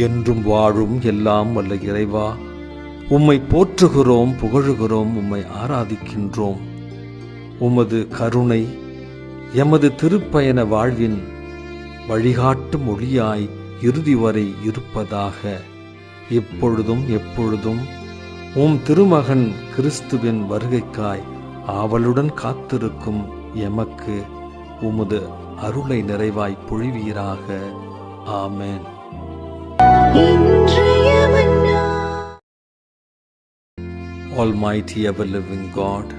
என்றும் வாழும் எல்லாம் வல்ல இறைவா. உம்மை போற்றுகிறோம் புகழுகிறோம் உம்மை ஆராதிக்கின்றோம். உமது கருணை எமது திருப்பயண வாழ்வின் வழிகாட்டும் மொழியாய் இறுதி வரை இருப்பதாக. இப்பொழுதும் எப்பொழுதும் உம் திருமகன் கிறிஸ்துவின் வருகைக்காய் ஆவலுடன் காத்திருக்கும் எமக்கு உமது அருளை நிறைவாய் பொழிவீராக. ஆமென். Almighty ever living God,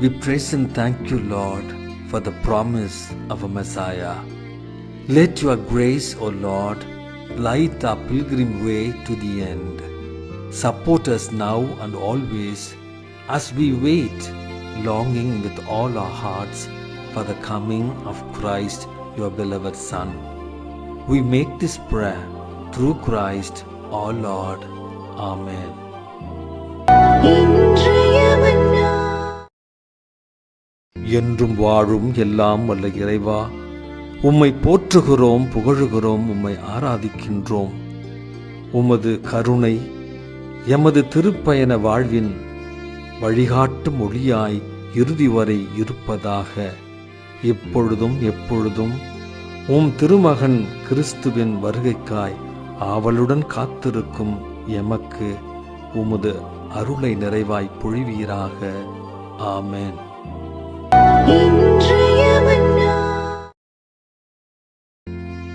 we praise and thank you, Lord, for the promise of a Messiah. Let your grace, O Lord, light our pilgrim way to the end. Support us now and always as we wait, longing with all our hearts for the coming of Christ, your beloved Son. We make this prayer through Christ our Lord. Amen. என்றும் வாழும் எல்லாம் வல்ல இறைவா உம்மை போற்றுகிறோம் புகழுகிறோம் உம்மை ஆராதிக்கின்றோம். உமது கருணை எமது திருப்பயண வாழ்வின் வழிகாட்டும் ஒளியாய் இறுதி வரை இருப்பதாக இப்பொழுதும் எப்பொழுதும் உம் திருமகன் கிறிஸ்துவின் வருகைக்காய் ஆவலுடன் காத்திருக்கும் எமக்கு உமது அருளை நிறைவாய் பொழிவீராக. ஆமேன்.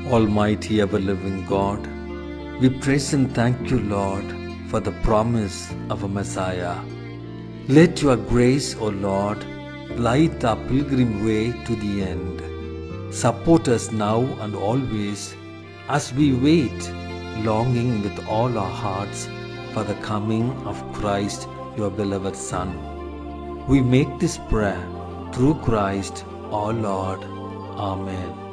Almighty ever living God, we praise and thank you, Lord, for the promise of a Messiah. Let your grace, O Lord, light our pilgrim way to the end. Support us now and always as we wait, longing with all our hearts for the coming of Christ, your beloved Son. We make this prayer through Christ our Lord. Amen.